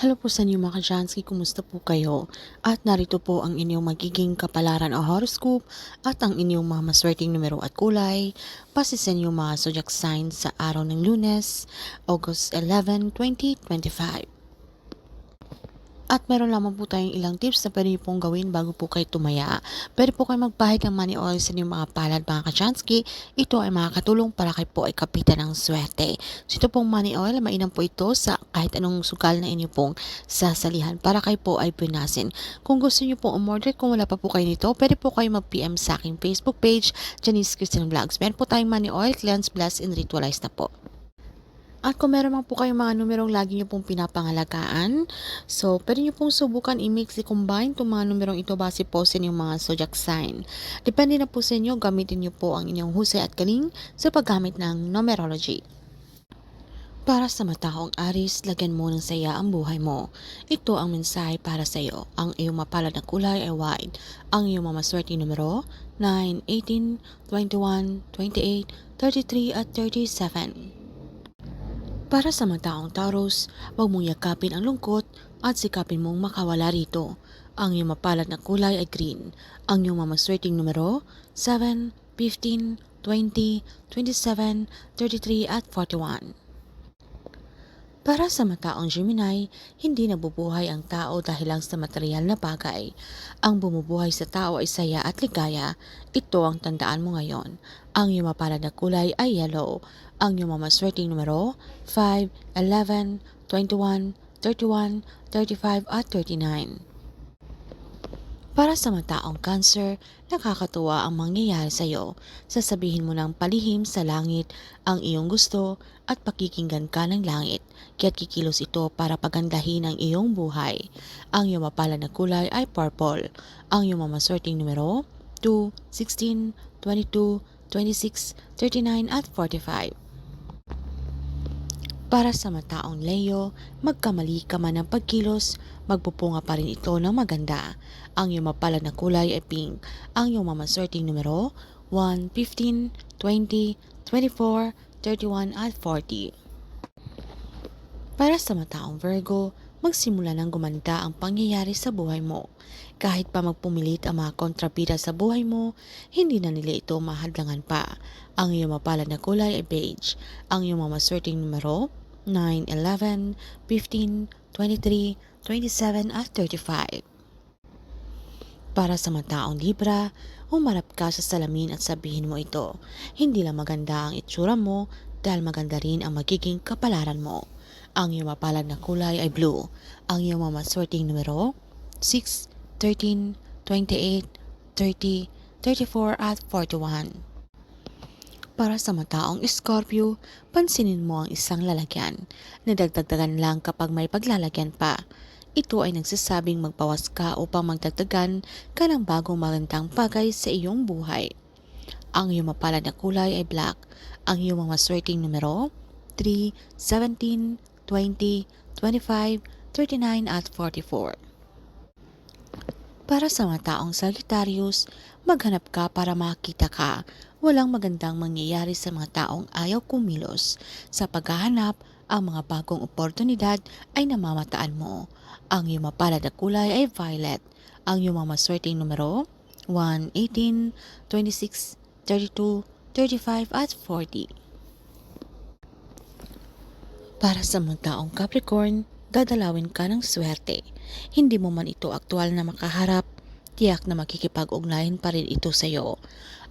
Hello po sa inyo mga Kajansky, kumusta po kayo? At narito po ang inyong magiging kapalaran o horoscope at ang inyong mga maswerteng numero at kulay base sa inyong mga zodiac signs sa araw ng lunes, August 11, 2025. At meron lamang po tayong ilang tips na pwede pong gawin bago po kayo tumaya. Pwede po kayo magpahid ng money oil sa inyong mga palad mga kachansky. Ito ay makakatulong para kayo po ay kapitan ng swerte. So ito pong money oil, mainam po ito sa kahit anong sugal na inyo pong sasalihan para kayo po ay punasin. Kung gusto niyo pong umorder, kung wala pa po kayo nito, pwede po kayo mag-PM sa aking Facebook page, Janice Christian Vlogs. Meron po tayong money oil, cleanse, bless, and ritualize na po. At kung meron man po kayong mga numerong lagi nyo pong pinapangalagaan, so pwede nyo pong subukan i-mix, i-combine itong mga numerong ito base po sa inyong mga zodiac sign. Depende na po sa inyo, gamitin nyo po ang inyong husay at galing sa paggamit ng numerology. Para sa matahong Aris, lagyan mo ng saya ang buhay mo. Ito ang mensahe para sa iyo. Ang iyong mapalad na kulay ay white. Ang iyong mamaswerte numero 9, 18, 21, 28, 33 at 37. Para sa mga taong Taurus, huwag mong yakapin ang lungkot at sikapin mong makawala rito. Ang iyong mapalad na kulay ay green. Ang iyong mamaswerteng numero 7, 15, 20, 27, 33 at 41. Para sa mataong Gemini, hindi nabubuhay ang tao dahil lang sa material na bagay. Ang bumubuhay sa tao ay saya at ligaya. Ito ang tandaan mo ngayon. Ang iyong mapalad na kulay ay yellow. Ang iyong mamaswerteng numero 5, 11, 21, 31, 35 at 39. Para sa mataong cancer, nakakatuwa ang mangyayari sa iyo. Sasabihin mo ng palihim sa langit ang iyong gusto at pakikinggan ka ng langit, kaya't kikilos ito para pagandahin ang iyong buhay. Ang iyong mapala na kulay ay purple. Ang iyong mamaswerteng numero 2, 16, 22, 26, 39 at 45. Para sa mataong Leo, magkamali ka man ng pagkilos, magpupunga pa rin ito ng maganda. Ang iyong mapalad na kulay ay pink. Ang iyong mamaswerteng numero 1, 15, 20, 24, 31 at 40. Para sa mataong Virgo, magsimula ng gumanda ang pangyayari sa buhay mo. Kahit pa magpumilit ang mga kontrabida sa buhay mo, hindi na nila ito mahadlangan pa. Ang iyong mapalad na kulay ay beige. Ang iyong mamaswerteng numero 9, 11, 15, 23, 27 at 35. Para sa mataong Libra, humarap ka sa salamin at sabihin mo ito. Hindi lang maganda ang itsura mo dahil maganda rin ang magiging kapalaran mo. Ang iyong mapalad na kulay ay blue. Ang iyong mamaswerteng numero 6, 13, 28, 30, 34 at 41. Para sa mataong Scorpio, pansinin mo ang isang lalagyan. Nadagdagdagan lang kapag may paglalagyan pa. Ito ay nagsasabing magbawas ka upang magdagdagan ka ng bagong magandang bagay sa iyong buhay. Ang iyong mapalad na kulay ay black. Ang iyong mga swerteng numero 3, 17, 20, 25, 39 at 44. Para sa mga taong Sagittarius, maghanap ka para makita ka. Walang magandang mangyayari sa mga taong ayaw kumilos. Sa paghahanap, ang mga bagong oportunidad ay namamataan mo. Ang iyong mapalad na kulay ay violet. Ang iyong mga maswerteng numero 1, 18, 26, 32, 35 at 40. Para sa mga taong Capricorn, dadalawin ka ng swerte. Hindi mo man ito aktual na makaharap, tiyak na makikipag-ugnayan pa rin ito sa iyo.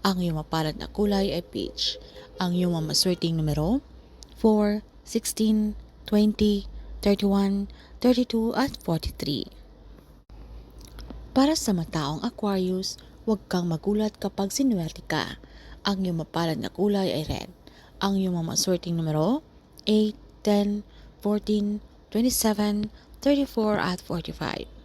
Ang iyong mapalad na kulay ay peach. Ang iyong mamaswerteng numero 4, 16, 20, 31, 32 at 43. Para sa mataong Aquarius, huwag kang magulat kapag sinuwerte ka. Ang iyong mapalad na kulay ay red. Ang iyong mamaswerteng numero 8, 10, 14, 27, 34 at 45.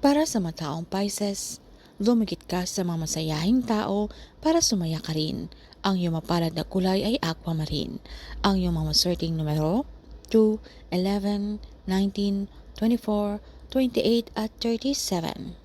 Para sa mataong Pisces, lumikit ka sa mga masayahing tao para sumaya ka rin. Ang iyong mapalad na kulay ay aquamarine. Ang iyong mga maswerteng numero 2, 11, 19, 24, 28 at 37.